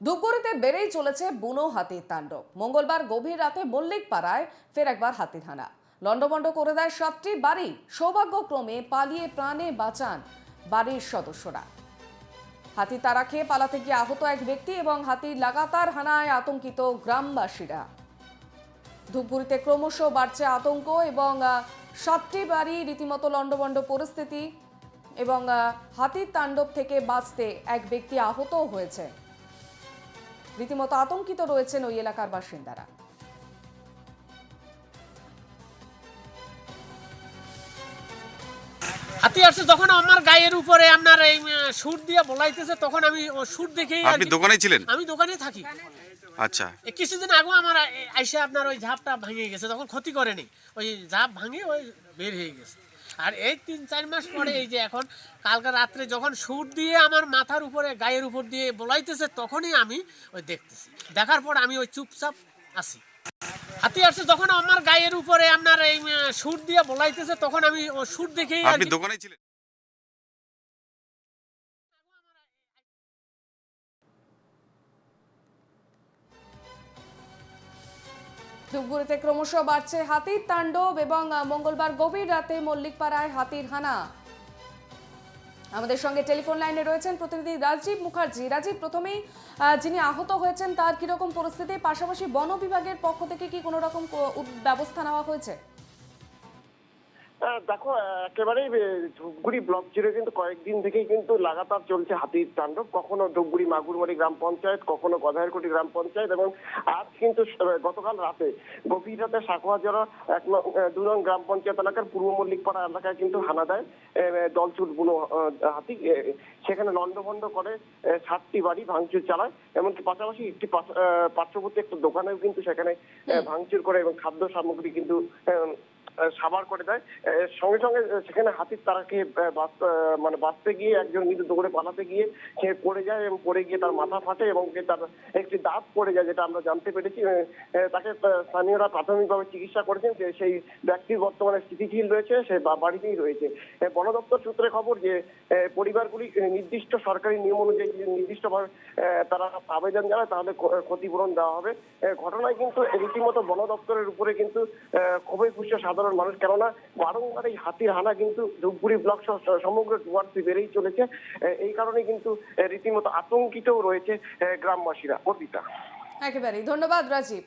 ধূপগুড়িতে বেড়েই চলেছে বুনো হাতির তাণ্ডব। মঙ্গলবার গভীর রাতে মল্লিক পাড়ায় ফের একবার হাতির হানা। লন্ডভন্ড করে দেয় সাতটি বাড়ি। সৌভাগ্যক্রমে পালিয়ে প্রাণে বাঁচান বাড়ির সদস্যরা। হাতি তারা খেয়ে পালাতে গিয়ে আহত এক ব্যক্তি এবং হাতির লাগাতার হানায় আতঙ্কিত গ্রামবাসীরা। ধূপগুড়িতে ক্রমশ বাড়ছে আতঙ্ক এবং সাতটি বাড়ি রীতিমতো লণ্ডভণ্ড পরিস্থিতি এবং হাতির তাণ্ডব থেকে বাঁচতে এক ব্যক্তি আহতও হয়েছে। রীতিমতো আতঙ্কিত রয়েছেন ওই এলাকার বাসিন্দারা। হাতি আসছে যখন আমার গায়ের উপরে আপনার এই সুট দিয়ে বলাইতেছে তখন আমি সুর দেখেই আপনি দোকানেই ছিলেন? আমি দোকানে থাকি। আচ্ছা। কিছুদিন আগে আমার আইসে আপনার ওই ঝাপটা ভেঙে গেছে তখন ক্ষতি করেনি। ওই ঝাপ ভাঙে ওই বের হয়ে গেছে। আর এই তিন চার মাস পরে এই যে এখন কালকে রাত্রে যখন সুর দিয়ে আমার মাথার উপরে গায়ের উপর দিয়ে বলাইতেছে তখনই আমি ওই দেখতেছি। দেখার পর আমি ওই চুপচাপ আসি হাতি আসছে যখন আমার গায়ের উপরে আপনার এই সুর দিয়ে বলাইতেছে তখন আমি ও সুর দেখেই আপনি কি- ছিলেন? ধূপগুড়িতে ক্রমশ বাড়ছে হাতির তাণ্ডব এবং মঙ্গলবার গভীর রাতে মল্লিকপাড়ায় হাতির হানা। আমাদের সঙ্গে টেলিফোন লাইনে রয়েছেন প্রতিনিধি রাজীব মুখার্জি। রাজীব, প্রথমেই যিনি আহত হয়েছেন, তার কীরকম পরিস্থিতি? পাশাপাশি বন বিভাগের পক্ষ থেকে কি কোনো রকম ব্যবস্থা নেওয়া হয়েছে? দেখো একেবারেই ধূপগুড়ি ব্লক জুড়ে কিন্তু কয়েকদিন থেকেই কিন্তু লাগাতার চলছে হাতির তাণ্ডব। কখনো ধূপগুড়ি মাগুরমারি গ্রাম পঞ্চায়েত কখনো গধাইরকুটি গ্রাম পঞ্চায়েত এবং আজ কিন্তু গতকাল রাতে গভীর রাতে সাকুয়াজরা এক দু নং গ্রাম পঞ্চায়েত এলাকার পূর্ব মল্লিকপাড়া এলাকায় কিন্তু হানা দেয় দলছুট বুনো হাতি। সেখানে লন্ডভন্ড করে সাতটি বাড়ি ভাঙচুর চালায় এমনকি পাশাপাশি একটি পার্শ্ববর্তী একটা দোকানেও কিন্তু সেখানে ভাঙচুর করে এবং খাদ্য সামগ্রী কিন্তু সাবার করে দেয়। সঙ্গে সঙ্গে সেখানে হাতির তারাকে মানে বাঁচতে গিয়ে একজন কিন্তু দৌড়ে পালাতে গিয়ে সে পড়ে যায় এবং পড়ে গিয়ে তার মাথা ফাটে এবং তার একটি দাঁত পড়ে যায়, যেটা আমরা জানতে পেরেছি। তাকে স্থানীয়রা প্রাথমিকভাবে চিকিৎসা করেছেন যে সেই ব্যক্তির বর্তমানে স্থিতিশীল রয়েছে, সে বাড়িতেই রয়েছে। বন দপ্তর সূত্রে খবর যে পরিবারগুলি নির্দিষ্ট সরকারি নিয়ম অনুযায়ী নির্দিষ্টভাবে তারা আবেদন জানায়, তাহলে ক্ষতিপূরণ দেওয়া হবে। ঘটনায় কিন্তু রীতিমতো বন দপ্তরের উপরে কিন্তু ক্ষোভে পুষ্ট সাধারণ মানুষ। কেননা বারংবার এই হাতির হানা কিন্তু ধূপগুড়ি ব্লক সমগ্র ডুয়ার্সে বেড়েই চলেছে। এই কারণে কিন্তু রীতিমতো আতঙ্কিতও রয়েছে গ্রামবাসীরা অর্পিতা একেবারেই। ধন্যবাদ রাজীব।